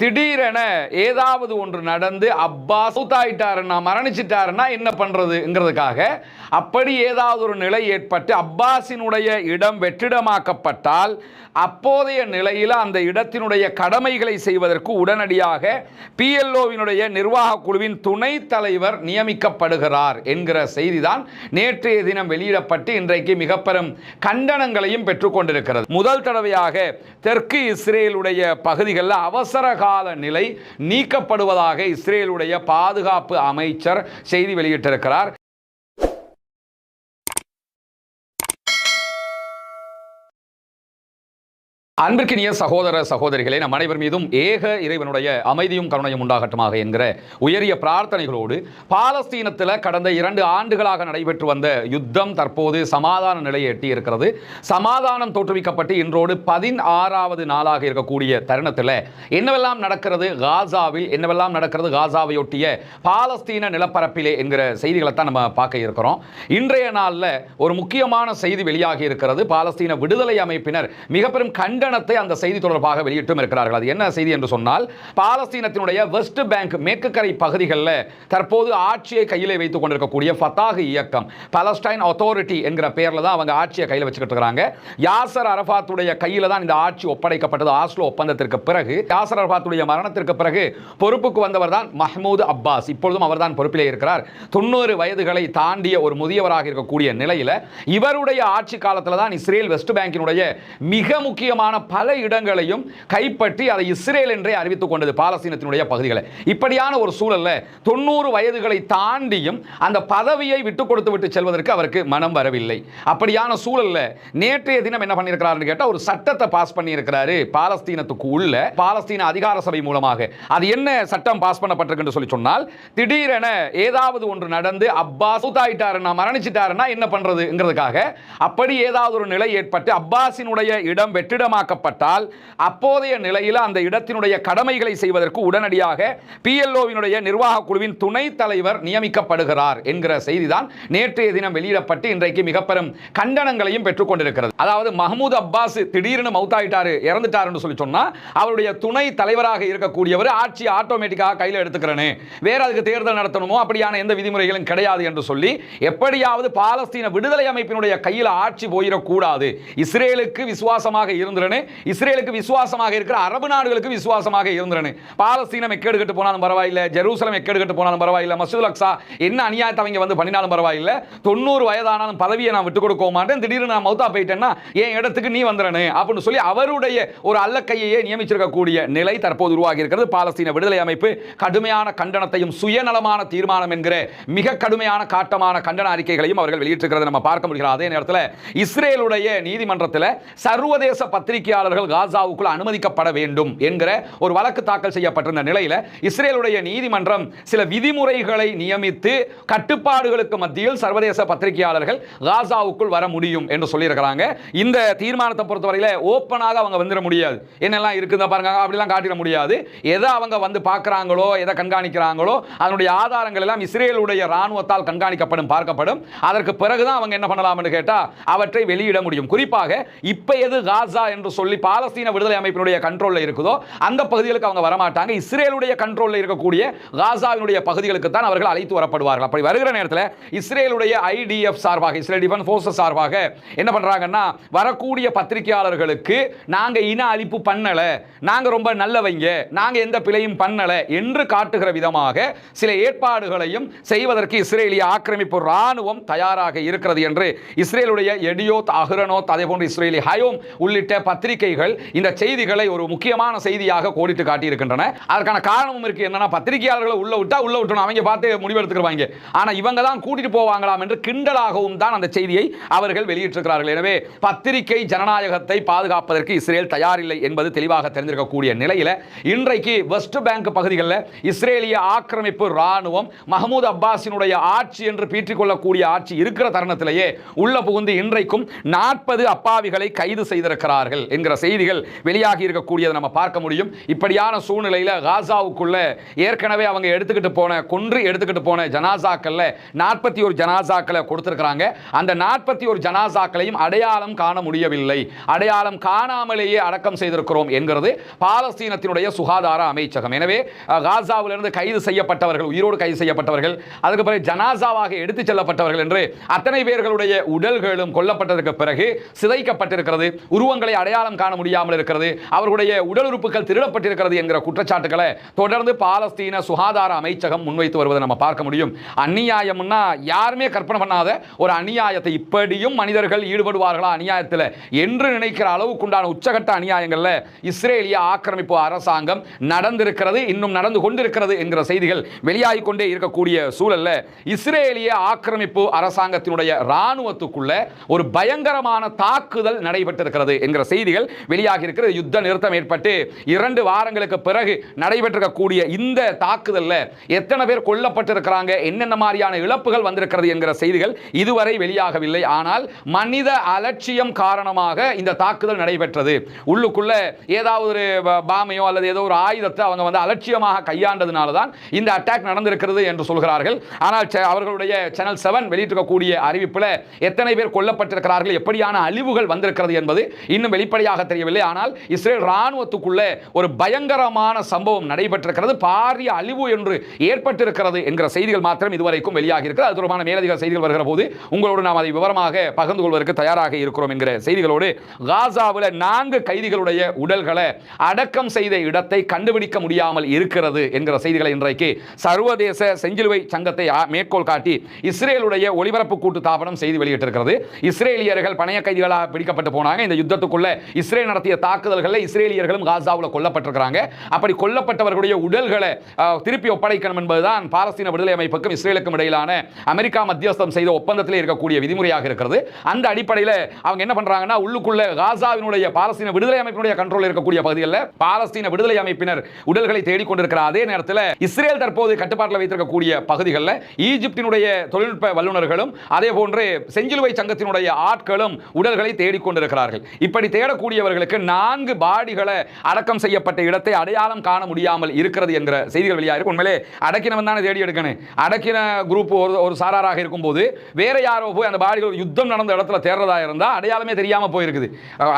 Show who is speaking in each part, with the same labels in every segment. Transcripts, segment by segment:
Speaker 1: திடீரென ஏதாவது ஒன்று நடந்து அப்பா சூத்தாயிட்டாருன்னா மரணிச்சிட்டாருன்னா என்ன பண்ணுறதுங்கிறதுக்காக அப்படி ஏதாவது ஒரு நிலை ஏற்பட்டு அப்பாஸினுடைய இடம் வெற்றிடமாக்கப்பட்டால் அப்போதைய நிலையில் அந்த இடத்தினுடைய கடமைகளை செய்வதற்கு உடனடியாக பிஎல்ஓவினுடைய நிர்வாக குழுவின் துணைத் தலைவர் நியமிக்கப்படுகிறார் என்கிற செய்திதான் நேற்றைய தினம் வெளியிடப்பட்டு இன்றைக்கு மிக பெரும் கண்டனங்களையும் பெற்றுக்கொண்டிருக்கிறது. முதல் தடவையாக தெற்கு இஸ்ரேலுடைய பகுதிகளில் அவசர கால நிலை நீக்கப்படுவதாக இஸ்ரேலுடைய பாதுகாப்பு அமைச்சர் செய்தி வெளியிட்டிருக்கிறார். அன்பிற்கினிய சகோதர சகோதரிகளே நம் அனைவர் மீதும் ஏக இறைவனுடைய அமைதியும் கருணையும் உண்டாகட்டுமாக என்கிற உயரிய பிரார்த்தனைகளோடு பாலஸ்தீனத்தில் கடந்த இரண்டு ஆண்டுகளாக நடைபெற்று வந்த யுத்தம் தற்போது சமாதான நிலையை எட்டியிருக்கிறது. சமாதானம் தோற்றுவிக்கப்பட்டு இன்றோடு பதினாறாவது நாளாக இருக்கக்கூடிய தருணத்தில் என்னவெல்லாம் நடக்கிறது காசாவில் என்னவெல்லாம் நடக்கிறது காசாவையொட்டிய பாலஸ்தீன நிலப்பரப்பிலே என்கிற செய்திகளை தான் நம்ம பார்க்க இருக்கிறோம். இன்றைய நாளில் ஒரு முக்கியமான செய்தி வெளியாகி இருக்கிறது. பாலஸ்தீன விடுதலை அமைப்பினர் மிக பெரும் கண்டனத்தை அந்த செய்தி தொடர்பாக வெளியிட்டும் இருக்கிறார்கள். அது என்ன செய்தி என்று சொன்னால் பாலஸ்தீனத்தினுடைய வெஸ்ட் பேங்க் மேற்கு கரை பகுதிகளில் தற்போது ஆட்சியை கையிலே வைத்துக் கொண்டிருக்கக்கூடிய ஃபத்தாக் இயக்கம் பலஸ்டைன் அத்தாரிட்டி என்கிற பெயரில் தான் அவங்க ஆட்சியை கையில் வச்சுக்கிட்டு இருக்கிறாங்க. யாசர் அரபாத்துடைய கையில் தான் இந்த ஆட்சி ஒப்படைக்கப்பட்டது. ஆஸ்லோ ஒப்பந்தத்திற்கு பிறகு யாசர் அரபாத்துடைய மரணத்திற்கு பிறகு பொறுப்புக்கு வந்தவர் தான் மஹ்மூத் அப்பாஸ். இப்பொழுதும் அவர் தான் பொறுப்பிலே இருக்கிறார். தொண்ணூறு வயதுகளை தாண்டிய ஒரு முதியவராக இருக்கக்கூடிய நிலையில் இவருடைய ஆட்சி காலத்தில் தான் இஸ்ரேல் வெஸ்ட் பேங்கினுடைய மிக முக்கியமான பல இடங்களையும் கைப்பற்றி அதை இஸ்ரேல் என்றே அறிவித்துக் கொண்டது பாலஸ்தீனத்தினுடைய பகுதிகளை. இப்படியான ஒரு சூழல்ல தொண்ணூறு வயதுகளை தாண்டியும் அந்த பதவியை விட்டு கொடுத்து விட்டு செல்வதற்கு அவருக்கு மனம் வரவில்லை. அப்படியான சூழல்ல நேற்றைய தினம் என்ன பண்ணியிருக்கிறாருன்னு கேட்டால் ஒரு சட்டத்தை பாஸ் பண்ணியிருக்கிறாரு பாலஸ்தீனத்துக்கு உள்ள பாலஸ்தீன அதிகார சபை மூலமாக. அது என்ன சட்டம் பாஸ் பண்ணப்பட்டிருக்கு சொல்லி சொன்னால் திடீரென ஏதாவது ஒன்று நடந்து அப்பாஸ் சூத்தாயிட்டாருன்னா மரணிச்சிட்டாருன்னா என்ன பண்றதுங்கிறதுக்காக அப்படி ஏதாவது ஒரு நிலை ஏற்பட்டு அப்பாஸினுடைய இடம் வெற்றிடமாக உருவாக்கப்பட்டால் அப்போதைய நிலையில் அந்த இடத்தினுடைய கடமைகளை செய்வதற்கு உடனடியாக பிஎல்ஓவினுடைய நிர்வாக குழுவின் துணைத் தலைவர் நியமிக்கப்படுகிறார் என்கிற செய்திதான் நேற்றைய தினம் வெளியிடப்பட்டு இன்றைக்கு மிக பெரும் கண்டனங்களையும் பெற்றுக்கொண்டிருக்கிறது அதாவது மஹமூத் அப்பாஸ் திடீர்னு மௌத்தாயிட்டாரு இறந்துட்டாருன்னு சொல்லி சொன்னால் அவருடைய துணை தலைவராக இருக்கக்கூடியவர் ஆட்சி ஆட்டோமேட்டிக்காக கையில் எடுத்துக்கிறேன்னு வேற அதுக்கு தேர்தல் நடத்தணுமோ அப்படியான எந்த விதிமுறைகளும் கிடையாது என்று சொல்லி எப்படியாவது பாலஸ்தீன விடுதலை அமைப்பினுடைய கையில் ஆட்சி போயிடக்கூடாது. இஸ்ரேலுக்கு விசுவாசமாக இருந்துறனு இஸ்ரேலுக்கு விசுவாசமாக இருக்கிற அரபு நாடுகளுக்கு விசுவாசமாக இருந்துறனு பாலஸ்தீனம் எக்கேடு கட்டு போனாலும் பரவாயில்லை ஜெருசலம் எக்கேடு கட்டு போனாலும் பரவாயில்லை மசூல் அக்ஸா என்ன அநியாயத்தை அவங்க வந்து பண்ணினாலும் பரவாயில்லை. தொண்ணூறு வயதானாலும் பதவியை நான் விட்டு கொடுக்க மாட்டேன் திடீர்னு நான் மௌத்தா போயிட்டேன்னா என் இடத்துக்கு நீ வந்துறனு அப்படின்னு சொல்லி அவருடைய ஒரு அல்லக்கையே நியமிச்சிருக்கக்கூடிய நிலை தற்போது உருவாகி இருக்கிறது. பாலஸ்தீன விடுதலை அமைப்பு கடுமையான கண்டனத்தையும் சுயநலமான தீர்மானம் என்கிற மிக கடுமையான காட்டமான கண்டன அறிக்கைகளையும் அவர்கள் வெளியிட்டிருக்கிறது நம்ம பார்க்க முடிகிறது. அதே நேரத்தில் இஸ்ரேலுடைய நீதிமன்றத்தில் சர்வதேச பத்திரிகை பத்திரிகையாளர்கள் காசாவுக்குள் அனுமதிக்கப்பட வேண்டும் என்கிற ஒரு வழக்கு தாக்கல் செய்யப்பட்டிருந்த நிலையில் இஸ்ரேலுடைய நீதிமன்றம் சில விதிமுறைகளை நியமித்து கட்டுப்பாடுகளுக்கு மத்தியில் சர்வதேச பத்திரிகையாளர்கள் காசாவுக்குள் வர முடியும் என்று சொல்லியிருக்கிறாங்க. இந்த தீர்மானத்தை பொறுத்தவரையில் ஓப்பனாக அவங்க வந்துட முடியாது. என்னெல்லாம் இருக்குதா பாருங்க. அப்படிலாம் காட்டிட முடியாது. எதை அவங்க வந்து பார்க்குறாங்களோ எதை கண்காணிக்கிறாங்களோ அதனுடைய ஆதாரங்கள் எல்லாம் இஸ்ரேலுடைய ராணுவத்தால் கண்காணிக்கப்படும் பார்க்கப்படும். அதற்கு பிறகுதான் அவங்க என்ன பண்ணலாம்னு கேட்டால் அவற்றை வெளியிட முடியும். குறிப்பாக இப்போ எது காசா என்று சொல்லி பாலஸ்தீன விடுதலை அமைப்பினுடைய கண்ட்ரோலில் இருக்குதோ அந்த பகுதிகளுக்கு அவங்க வரமாட்டாங்க. இஸ்ரேலுடைய கண்ட்ரோலில் இருக்கக்கூடிய காசாவினுடைய பகுதிகளுக்கு தான் அவர்கள் அழைத்து வரப்படுவார்கள். அப்படி வருகிற நேரத்தில் இஸ்ரேலுடைய ஐடிஎஃப் சார்பாக இஸ்ரேல் டிஃபென்ஸ் ஃபோர்ஸஸ் சார்பாக என்ன பண்ணுறாங்கன்னா வரக்கூடிய பத்திரிகையாளர்களுக்கு நாங்கள் இன அழிப்பு பண்ணலை நாங்கள் ரொம்ப நல்லவங்க நாங்கள் எந்த பிழையும் பண்ணலை என்று காட்டுகிற விதமாக சில ஏற்பாடுகளையும் செய்வதற்கு இஸ்ரேலிய ஆக்கிரமிப்பு ராணுவம் தயாராக இருக்கிறது என்று இஸ்ரேலுடைய எடியோத் அஹ்ரனோத் அதே போன்று இஸ்ரேலி ஹயோம் உள்ளிட்ட பத்திரிகைகள் இந்த செய்திகளை ஒரு முக்கியமான செய்தியாக கோடிட்டு காட்டியிருக்கின்றன. அதற்கான காரணமும் இருக்கு. என்னன்னா பத்திரிகையாளர்களை உள்ள விட்டா உள்ள விட்டணும். அவங்க பார்த்து முடிவெடுத்துக்கிறாங்க ஆனா இவங்க தான் கூட்டிட்டு போவாங்களாம் என்று கிண்டலாகவும் தான் அந்த செய்தியை அவர்கள் வெளியிட்டிருக்கிறார்கள். எனவே பத்திரிகை ஜனநாயகத்தை பாதுகாப்பதற்கு இஸ்ரேல் தயாரில்லை என்பது தெளிவாக தெரிந்திருக்கக்கூடிய நிலையில இன்றைக்கு வெஸ்ட் பேங்க் பகுதிகளில் இஸ்ரேலிய ஆக்கிரமிப்பு ராணுவம் மஹமூத் அப்பாஸினுடைய ஆட்சி என்று பீற்றிக்கொள்ளக்கூடிய ஆட்சி இருக்கிற தருணத்திலேயே உள்ள புகுந்து இன்றைக்கும் நாற்பது அப்பாவிகளை கைது செய்திருக்கிறார்கள். என்கிற செய்திகள் வெளியாகி இருக்கக்கூடியதை நம்ம பார்க்க முடியும். இப்படியான சூழ்நிலையில் காசாவுக்குள்ள ஏற்கனவே அவங்க எடுத்துக்கிட்டு போன கொன்று எடுத்துக்கிட்டு போன ஜனாசாக்கள்ல நாற்பத்தி ஒரு ஜனாசாக்களை கொடுத்திருக்கிறாங்க. அந்த நாற்பத்தி ஒரு ஜனாசாக்களையும் அடையாளம் காண முடியவில்லை. அடையாளம் காணாமலேயே அடக்கம் செய்திருக்கிறோம் என்கிறது பாலஸ்தீனத்தினுடைய சுகாதார அமைச்சகம். எனவே காசாவிலிருந்து கைது செய்யப்பட்டவர்கள் உயிரோடு கைது செய்யப்பட்டவர்கள் அதுக்கு பிறகு ஜனாசாவாக எடுத்துச் செல்லப்பட்டவர்கள் என்று அத்தனை பேர்களுடைய உடல்களும் கொல்லப்பட்டதற்கு பிறகு சிதைக்கப்பட்டிருக்கிறது. உருவங்களை அடையாளம் காண முடியாமல் இருக்கிறது. அவர்களுடைய உடல் உறுப்புகள் திருடப்பட்டிருக்கிறது என்கிற குற்றச்சாட்டுகளை தொடர்ந்து பாலஸ்தீன சுகாதார அமைச்சகம் முன்வைத்து வருவதை நம்ம பார்க்க முடியும். அந்நியாயம்னா யாருமே கற்பனை பண்ணாத ஒரு அநியாயத்தை இப்படியும் மனிதர்கள் ஈடுபடுவார்களா அநியாயத்தில் என்று நினைக்கிற அளவுக்குண்டான உச்சகட்ட அநியாயங்களில் இஸ்ரேலிய ஆக்கிரமிப்பு அரசாங்கம் நடந்திருக்கிறது இன்னும் நடந்து கொண்டிருக்கிறது என்கிற செய்திகள் வெளியாகி கொண்டே இருக்கக்கூடிய சூழலில் இஸ்ரேலிய ஆக்கிரமிப்பு அரசாங்கத்தினுடைய ராணுவத்துக்குள்ள ஒரு பயங்கரமான தாக்குதல் நடைபெற்றிருக்கிறது என்கிற செய்திகள் வெளியாகி இருக்கிறது. யுத்த நிறுத்தம் ஏற்பட்டு இரண்டு வாரங்களுக்கு பிறகு நடைபெற்றிருக்கக்கூடிய இந்த தாக்குதலில் எத்தனை பேர் கொல்லப்பட்டிருக்கிறாங்க என்னென்ன மாதிரியான இழப்புகள் வந்திருக்கிறது என்கிற செய்திகள் இதுவரை வெளியாகவில்லை. ஆனால் மனித அலட்சியம் காரணமாக இந்த தாக்குதல் நடைபெற்றது. உள்ளுக்குள்ள ஏதாவது ஒரு பாமையோ அல்லது ஏதோ ஒரு ஆயுதத்தை அவங்க வந்து அலட்சியமாக கையாண்டதுனால தான் இந்த அட்டாக் நடந்திருக்கிறது என்று சொல்கிறார்கள். ஆனால் அவர்களுடைய சேனல் செவன் வெளியிட்டிருக்கக்கூடிய அறிவிப்பில் எத்தனை பேர் கொல்லப்பட்டிருக்கிறார்கள் எப்படியான அழிவுகள் வந்திருக்கிறது என்பது இன்னும் வெளிப்படையாக தெரியவில்லை. ஆனால் இஸ்ரேல் இராணுவத்துக்குள்ளே ஒரு பயங்கரமான சம்பவம் நடைபெற்றிருக்கிறது. பாரிய அழிவு என்று ஏற்பட்டிருக்கிறது என்கிற செய்திகள் மாத்திரம் இதுவரைக்கும் வெளியாகி இருக்கிறது அது தொடர்பான மேலதிக செய்திகள் வருகிற போது உங்களோடு நாம் அதை விவரமாக பகிர்ந்து கொள்வதற்கு தயாராக இருக்கிறோம் என்கிற செய்திகளோடு காசாவில் நான்கு கைதிகளுடைய உடல்களை அடக்கம் செய்த இடத்தை கண்டுபிடிக்க முடியாமல் இருக்கிறது என்கிற செய்திகளை இன்றைக்கு சர்வதேச செஞ்சிலுவை சங்கத்தை மேற்கோள் காட்டி இஸ்ரேலுடைய ஒளிபரப்பு கூட்டு தாபனம் செய்தி வெளியிட்டிருக்கிறது. இஸ்ரேலியர்கள் பணைய கைதிகளாக பிடிக்கப்பட்டு போனாங்க. இந்த யுத்தத்துக்குள்ள இஸ்ரேல் நடத்திய தாக்குதல்களில் இஸ்ரேலியர்களும் காசாவில் கொல்லப்பட்டிருக்கிறாங்க. அப்படி கொல்லப்பட்டவர்களுடைய உடல்களை திருப்பி ஒப்படைக்கணும் என்பதுதான் பாலஸ்தீன விடுதலை அமைப்புக்கும் இஸ்ரேலுக்கும் இடையிலான அமெரிக்கா மத்தியஸ்தம் செய்த ஒப்பந்தத்தில் இருக்கக்கூடிய விதிமுறையாக இருக்கிறது. அந்த அடிப்படையில் அவங்க என்ன பண்றாங்கன்னா உள்ளுக்குள்ள காசாவினுடைய பாலஸ்தீன விடுதலை அமைப்பினுடைய கண்ட்ரோல் இருக்கக்கூடிய பகுதிகளில் பாலஸ்தீன விடுதலை அமைப்பினர் உடல்களை தேடிக்கொண்டிருக்கிற அதே நேரத்தில் இஸ்ரேல் தற்போது கட்டுப்பாட்டில் வைத்திருக்கக்கூடிய பகுதிகளில் ஈஜிப்தினுடைய தொழில்நுட்ப வல்லுநர்களும் அதே போன்று செஞ்சிலுவை சங்கத்தினுடைய ஆட்களும் உடல்களை தேடிக்கொண்டிருக்கிறார்கள். இப்படி தேட கூடியவர்களுக்கு நான்கு பாடிகளை அடக்கம் செய்யப்பட்ட இடத்தை அடையாளம் காண முடியாமல் இருக்கிறது என்கிற செய்திகள் வெளியாக இருக்கு உண்மையிலே அடக்கினவன் தானே தேடி எடுக்கணும். அடக்கின குரூப் ஒரு ஒரு சாராராக இருக்கும்போது வேற யாரோ போய் அந்த பாடிகள் யுத்தம் நடந்த இடத்துல தேர்றதா இருந்தால் அடையாளமே தெரியாமல் போயிருக்குது.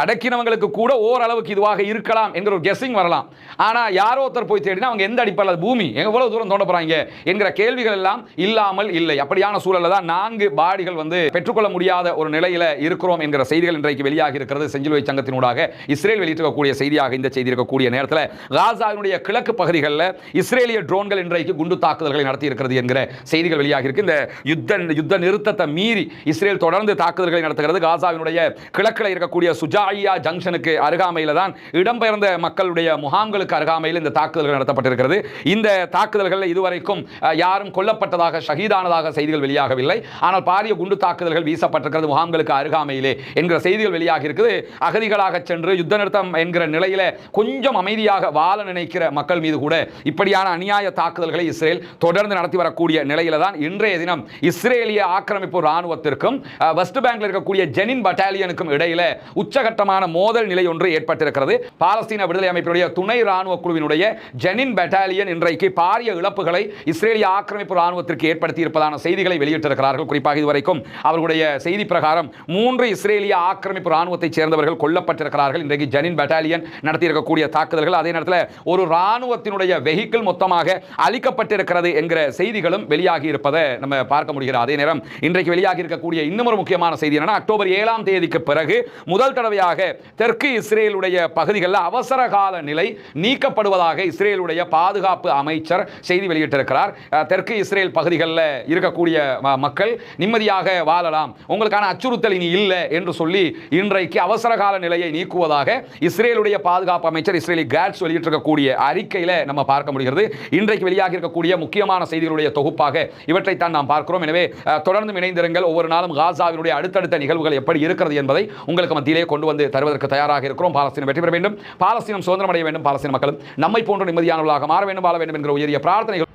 Speaker 1: அடக்கினவங்களுக்கு கூட ஓரளவுக்கு இதுவாக இருக்கலாம் என்கிற ஒரு கெஸ்ஸிங் வரலாம். ஆனா யாரோ ஒருத்தர் போய் தேடினா அவங்க எந்த அடிப்படையில் அது பூமி? எவ்வளவு தூரம் தோண்ட போறாங்க என்கிற கேள்விகள் எல்லாம் இல்லாமல் இல்லை. அப்படியான சூழல்ல தான் நான்கு பாடிகள் வந்து பெற்றுக்கொள்ள முடியாத ஒரு நிலையில இருக்கிறோம் என்கிற செய்திகள் இன்றைக்கு வெளியாகி இருக்கிறது. செஞ்சிலுவை சங்கத்தினூடாக இஸ்ரேல் வெளியிட்டிருக்கக்கூடிய செய்தியாக இந்த செய்தி இருக்கக்கூடிய நேரத்தில் காசாவினுடைய கிழக்கு பகுதிகளில் இஸ்ரேலிய ட்ரோன்கள் இன்றைக்கு குண்டு தாக்குதல்களை நடத்தி இருக்கிறது என்கிற செய்திகள் வெளியாகி இருக்கு இந்த யுத்த யுத்த நிறுத்தத்தை மீறி இஸ்ரேல் தொடர்ந்து தாக்குதல்களை நடத்துகிறது. காசாவினுடைய கிழக்கில் இருக்கக்கூடிய சுஜாயா ஜங்ஷனுக்கு அருகாமையில் தான் இடம்பெயர்ந்த மக்களுடைய முகாம்களுக்கு அருகாமையில் இந்த தாக்குதல்கள் நடத்தப்பட்டிருக்கிறது. இந்த தாக்குதல்களில் இதுவரைக்கும் யாரும் கொல்லப்பட்டதாக ஷஹீதானதாக செய்திகள் வெளியாகவில்லை. ஆனால் பாரிய குண்டு தாக்குதல்கள் வீசப்பட்டிருக்கிறது முகாம்களுக்கு அருகாமையிலே என்கிற செய்திகள் வெளியாகி இருக்குது அகதி அகதிகளாக சென்று யுத்த நிறுத்தம் என்கிற நிலையில கொஞ்சம் அமைதியாக வாழ நினைக்கிற மக்கள் மீது கூட இப்படியான அநியாய தாக்குதல்களை இஸ்ரேல் தொடர்ந்து நடத்தி வரக்கூடிய நிலையில தான் இன்றைய தினம் இஸ்ரேலிய ஆக்கிரமிப்பு ராணுவத்திற்கும் வெஸ்ட் பேங்க்ல இருக்கக்கூடிய ஜெனின் பட்டாலியனுக்கும் இடையில உச்சகட்டமான மோதல் நிலை ஒன்று ஏற்பட்டிருக்கிறது. பாலஸ்தீன விடுதலை அமைப்பினுடைய துணை ராணுவ குழுவினுடைய ஜெனின் பட்டாலியன் இன்றைக்கு பாரிய இழப்புகளை இஸ்ரேலிய ஆக்கிரமிப்பு ராணுவத்திற்கு ஏற்படுத்தி இருப்பதான செய்திகளை வெளியிட்டிருக்கிறார்கள். குறிப்பாக இதுவரைக்கும் அவர்களுடைய செய்தி பிரகாரம் மூன்று இஸ்ரேலிய ஆக்கிரமிப்பு ராணுவத்தைச் சேர்ந்தவர்கள் கொல்லப்பட்டிருக்கிறார்கள். இன்றைக்கு ஜனின் பட்டாலியன் நடத்தியிருக்கக்கூடிய தாக்குதல்கள் அதே நேரத்தில் ஒரு இராணுவத்தினுடைய வெஹிக்கிள் மொத்தமாக அளிக்கப்பட்டிருக்கிறது என்கிற செய்திகளும் வெளியாகி இருப்பதை நம்ம பார்க்க முடிகிறது. அதே நேரம் இன்றைக்கு வெளியாகி இருக்கக்கூடிய இன்னும் ஒரு முக்கியமான செய்தி என்னன்னா அக்டோபர் ஏழாம் தேதிக்கு பிறகு முதல் தடவையாக தெற்கு இஸ்ரேலுடைய பகுதிகளில் அவசர கால நிலை நீக்கப்படுவதாக இஸ்ரேலுடைய பாதுகாப்பு அமைச்சர் செய்தி வெளியிட்டிருக்கிறார். தெற்கு இஸ்ரேல் பகுதிகளில் இருக்கக்கூடிய மக்கள் நிம்மதியாக வாழலாம். உங்களுக்கான அச்சுறுத்தல் இனி இல்லை என்று சொல்லி இன்றைக்கு அவசர கால நிலையை நீக்குவதாக இஸ்ரேலுடைய பாதுகாப்பு அமைச்சர் இஸ்ரேலி கேட்ஸ் வெளியிட்டிருக்கக்கூடிய அறிக்கையில நம்ம பார்க்க முடிகிறது. இன்றைக்கு வெளியாகி இருக்கக்கூடிய முக்கியமான செய்திகளுடைய தொகுப்பாக இவற்றைத்தான் நாம் பார்க்கிறோம். எனவே தொடர்ந்து இணைந்திருங்கள். ஒவ்வொரு நாளும் காசாவினுடைய அடுத்தடுத்த நிகழ்வுகள் எப்படி இருக்கிறது என்பதை உங்களுக்கு மத்தியிலே கொண்டு வந்து தருவதற்கு தயாராக இருக்கிறோம். பாலஸ்தீனம் வெற்றி பெற வேண்டும். பாலஸ்தீனம் சுதந்திரம் அடைய வேண்டும். பாலஸ்தீன மக்களும் நம்மை போன்ற நிம்மதியானவர்களாக மாற வேண்டும் வாழ வேண்டும் என்கிற உயரிய பிரார்த்தனைகள்